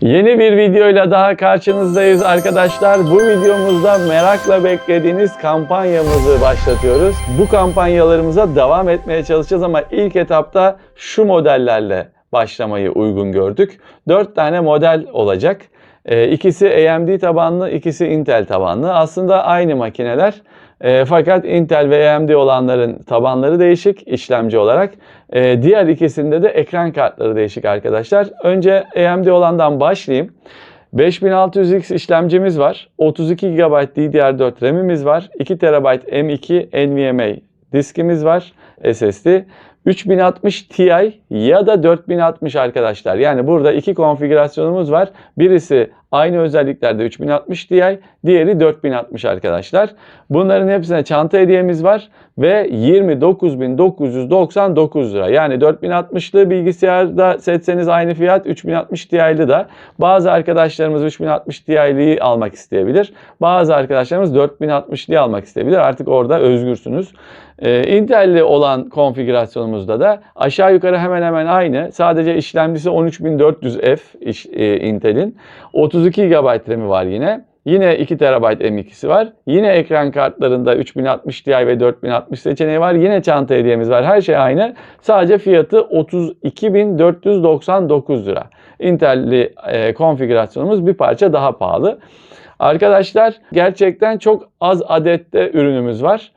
Yeni bir videoyla daha karşınızdayız arkadaşlar. Bu videomuzda merakla beklediğiniz kampanyamızı başlatıyoruz. Bu kampanyalarımıza devam etmeye çalışacağız ama ilk etapta şu modellerle başlamayı uygun gördük. 4 tane model olacak. Ee, İkisi AMD tabanlı, ikisi Intel tabanlı. Aslında aynı makineler. E, fakat Intel ve AMD olanların tabanları değişik işlemci olarak. E, diğer ikisinde de ekran kartları değişik arkadaşlar. Önce AMD olandan başlayayım. 5600X işlemcimiz var. 32 GB DDR4 RAM'imiz var. 2 TB M2 NVMe diskimiz var. SSD. 3060 Ti ya da 4060 arkadaşlar. Yani burada iki konfigürasyonumuz var. Birisi aynı özelliklerde 3060 Ti, diğeri 4060 arkadaşlar. Bunların hepsine çanta hediyemiz var ve 29.999 lira. Yani 4060'lı bilgisayarda seçseniz aynı fiyat 3060 Ti'li de. Bazı arkadaşlarımız 3060 Ti'liyi almak isteyebilir. Bazı arkadaşlarımız 4060'lıyı almak isteyebilir. Artık orada özgürsünüz. Ee, Intel'li olan konfigürasyonumuzda da aşağı yukarı hemen hemen aynı. Sadece işlemcisi 13400F iş, e, Intel'in. 32 GB RAM'i var yine. Yine 2 TB M2'si var. Yine ekran kartlarında 3060 Ti ve 4060 seçeneği var. Yine çanta hediyemiz var. Her şey aynı. Sadece fiyatı 32.499 lira. Intel'li e, konfigürasyonumuz bir parça daha pahalı. Arkadaşlar gerçekten çok az adette ürünümüz var.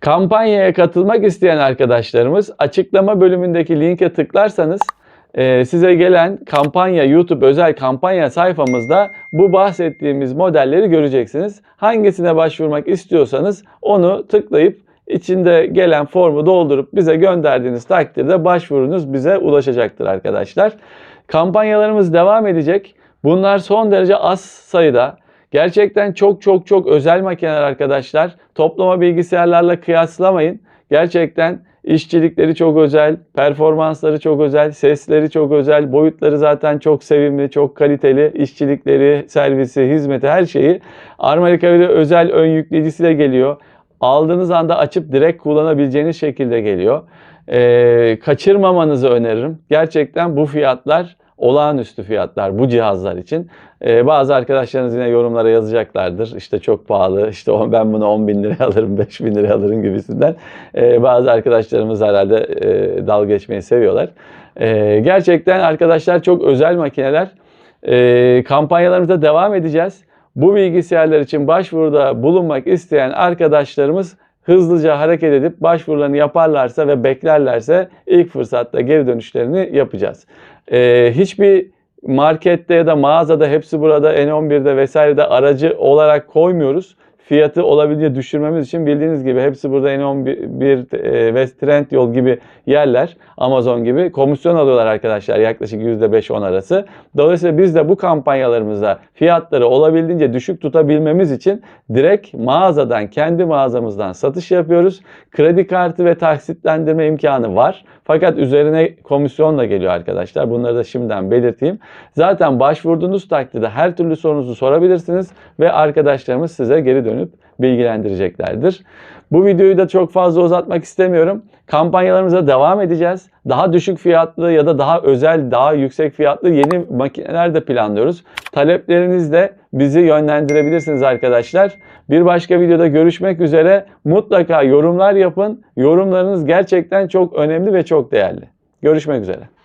Kampanyaya katılmak isteyen arkadaşlarımız açıklama bölümündeki linke tıklarsanız e, size gelen kampanya YouTube özel kampanya sayfamızda bu bahsettiğimiz modelleri göreceksiniz. Hangisine başvurmak istiyorsanız onu tıklayıp içinde gelen formu doldurup bize gönderdiğiniz takdirde başvurunuz bize ulaşacaktır arkadaşlar. Kampanyalarımız devam edecek. Bunlar son derece az sayıda. Gerçekten çok çok çok özel makineler arkadaşlar. Toplama bilgisayarlarla kıyaslamayın. Gerçekten işçilikleri çok özel, performansları çok özel, sesleri çok özel, boyutları zaten çok sevimli, çok kaliteli. İşçilikleri, servisi, hizmeti her şeyi Armarica ile özel ön yükleyicisiyle geliyor. Aldığınız anda açıp direkt kullanabileceğiniz şekilde geliyor. Ee, kaçırmamanızı öneririm. Gerçekten bu fiyatlar olağanüstü fiyatlar bu cihazlar için. Ee, bazı arkadaşlarınız yine yorumlara yazacaklardır. İşte çok pahalı, işte ben bunu 10 bin liraya alırım, 5 bin liraya alırım gibisinden. Ee, bazı arkadaşlarımız herhalde e, dalga geçmeyi seviyorlar. Ee, gerçekten arkadaşlar çok özel makineler. Ee, kampanyalarımıza devam edeceğiz. Bu bilgisayarlar için başvuruda bulunmak isteyen arkadaşlarımız hızlıca hareket edip başvurularını yaparlarsa ve beklerlerse ilk fırsatta geri dönüşlerini yapacağız. Ee, hiçbir markette ya da mağazada hepsi burada N11'de vesairede aracı olarak koymuyoruz. Fiyatı olabildiğince düşürmemiz için bildiğiniz gibi hepsi burada N11 e, ve Trendyol gibi yerler, Amazon gibi komisyon alıyorlar arkadaşlar yaklaşık %5-10 arası. Dolayısıyla biz de bu kampanyalarımızda fiyatları olabildiğince düşük tutabilmemiz için direkt mağazadan, kendi mağazamızdan satış yapıyoruz. Kredi kartı ve taksitlendirme imkanı var. Fakat üzerine komisyon da geliyor arkadaşlar. Bunları da şimdiden belirteyim. Zaten başvurduğunuz takdirde her türlü sorunuzu sorabilirsiniz ve arkadaşlarımız size geri dönüp bilgilendireceklerdir. Bu videoyu da çok fazla uzatmak istemiyorum. Kampanyalarımıza devam edeceğiz. Daha düşük fiyatlı ya da daha özel, daha yüksek fiyatlı yeni makineler de planlıyoruz. Taleplerinizle bizi yönlendirebilirsiniz arkadaşlar. Bir başka videoda görüşmek üzere. Mutlaka yorumlar yapın. Yorumlarınız gerçekten çok önemli ve çok değerli. Görüşmek üzere.